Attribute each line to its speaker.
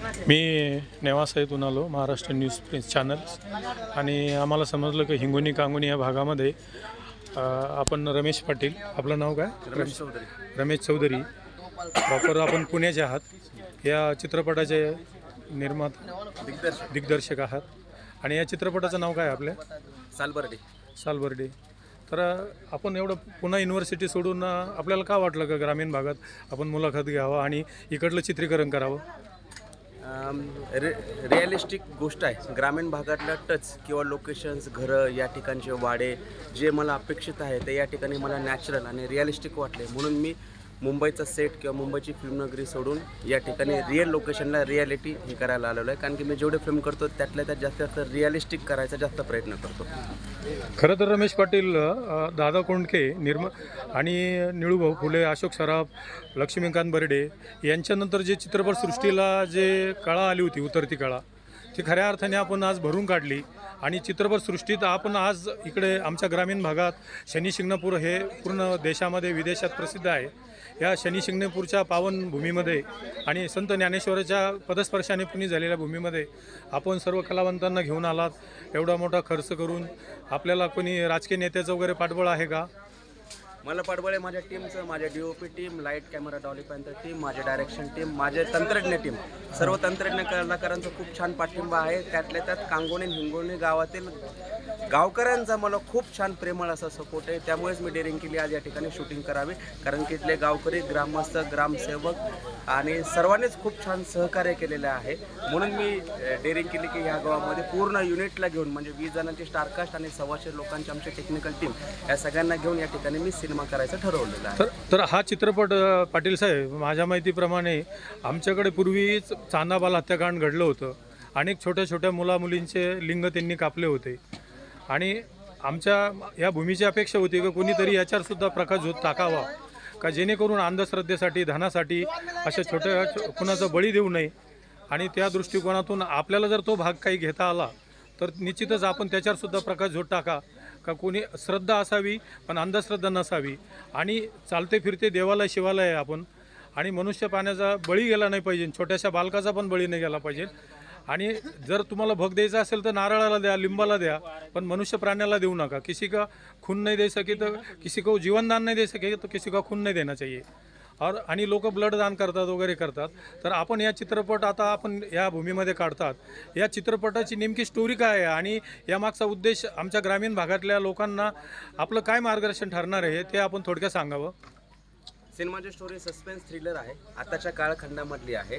Speaker 1: मी नेवासाहेबून आलो Maharashtra news prince channels आणि आम्हाला समजलं की हिंगोनी कांगोनी या भागामध्ये आपण रमेश पाटील आपलं नाव काय?
Speaker 2: रमेश चौधरी.
Speaker 1: रमेश चौधरी. प्रॉपर आपण पुण्याचे आहात. या चित्रपटाचे निर्माता
Speaker 2: दिग्दर्शक.
Speaker 1: दिग्दर्शक आहात. आणि या चित्रपटाचं नाव काय आपल्या
Speaker 2: सालबर्डे.
Speaker 1: सालबर्डे. तर आपण एवढं पुन्हा युनिव्हर्सिटी सोडून आपल्याला का वाटलं का ग्रामीण भागात आपण मुलाखत घ्यावं आणि इकडलं चित्रीकरण करावं?
Speaker 2: रि रिअलिस्टिक गोष्ट आहे. ग्रामीण भागातला टच किंवा लोकेशन्स घरं या ठिकाणचे वाडे जे मला अपेक्षित आहे ते या ठिकाणी मला नॅचरल आणि रिअलिस्टिक वाटले. म्हणून मी मुंबईचा सेट किंवा मुंबईची फिल्मनगरी सोडून या ठिकाणी रिअल लोकेशनला रिॲलिटी हे करायला आलेलो आहे. कारण की मी जेवढे फिल्म करतो त्यातल्या त्यात जास्तीत जास्त रिअलिस्टिक करायचा जास्त प्रयत्न करतो.
Speaker 1: खरं तर रमेश पाटील दादा कोंडके निर्म आणि निळूभाऊ फुले अशोक सराफ लक्ष्मीकांत बर्डे यांच्यानंतर जे चित्रपटसृष्टीला जे कळा आली होती उतरती कळा ती खऱ्या अर्थाने आपण आज भरून काढली. आणि चित्रपटसृष्टीत आपण आज इकडे आमच्या ग्रामीण भागात शनी शिंगणापूर हे पूर्ण देशामध्ये विदेशात प्रसिद्ध आहे. या शनी शिंगणापूरच्या पावनभूमीमध्ये आणि संत ज्ञानेश्वराच्या पदस्पर्शाने पुणी झालेल्या भूमीमध्ये आपण सर्व कलावंतांना घेऊन आलात. एवढा मोठा खर्च करून आपल्याला कोणी राजकीय नेत्याचं वगैरे पाठबळ आहे का?
Speaker 2: मला पडबळे माझ्या टीमचं माझ्या D O P team light camera dolly panther team माझे डायरेक्शन टीम माझे तंत्रज्ञ टीम सर्व तंत्रज्ञ कलाकारांचा खूप छान पाठिंबा आहे. त्यातल्या त्यात कांगोणी हिंगोणी गावातील गावकऱ्यांचा मला खूप छान प्रेमळ असा सपोर्ट आहे. त्यामुळेच मी डेअरिंग केली. आज या ठिकाणी शूटिंग करावे. कारण की इथले गावकरी ग्रामस्थ ग्रामसेवक आणि सर्वांनीच खूप छान सहकार्य केलेलं आहे. म्हणून मी डेअरिंग केली की ह्या गावामध्ये पूर्ण युनिटला घेऊन म्हणजे वीस जणांची स्टारकास्ट आणि सव्वाशे लोकांची आमची टेक्निकल टीम या सगळ्यांना घेऊन या ठिकाणी मी सिनेमा करायचं ठरवलेलं आहे.
Speaker 1: तर तर हा चित्रपट पाटील साहेब माझ्या माहितीप्रमाणे आमच्याकडे पूर्वीच चांदाबाल हत्याकांड घडलं होतं. अनेक छोट्या छोट्या मुलामुलींचे लिंग त्यांनी कापले होते. आणि आमच्या या भूमीची अपेक्षा होती की कोणीतरी याच्यावरसुद्धा प्रकाश झोत टाकावा. का जेणेकरून अंधश्रद्धेसाठी धनासाठी अशा छोट्या कुणाचा बळी देऊ नये. आणि त्या दृष्टिकोनातून आपल्याला जर तो भाग काही घेता आला तर निश्चितच आपण त्याच्यावरसुद्धा प्रकाश झोत टाका. का कोणी श्रद्धा असावी पण अंधश्रद्धा नसावी. आणि चालते फिरते देवालय शिवालय आहे आपण. आणि मनुष्य पाण्याचा बळी गेला नाही पाहिजे. छोट्याशा बालकाचा पण बळी नाही गेला पाहिजे. आणि जर तुम्हाला भग द्यायचा असेल तर नारळाला द्या लिंबाला द्या पण मनुष्य प्राण्याला देऊ नका. किसी का खून नहीं दे सके तर किसी को जीवनदान नहीं दे सके तो किसी का खून नहीं देना चाहिए. और आणि लोक ब्लड दान करतात वगैरे करतात. तर आपण या चित्रपट आता आपण या भूमीमध्ये काढतात. या चित्रपटाची नेमकी स्टोरी काय आहे? आणि यामागचा उद्देश आमच्या ग्रामीण भागातल्या लोकांना आपलं काय मार्गदर्शन ठरणार आहे ते आपण थोडक्यात सांगावं.
Speaker 2: सिनेमाची स्टोरी सस्पेन्स थ्रिलर आहे. आताच्या काळखंडामधली आहे.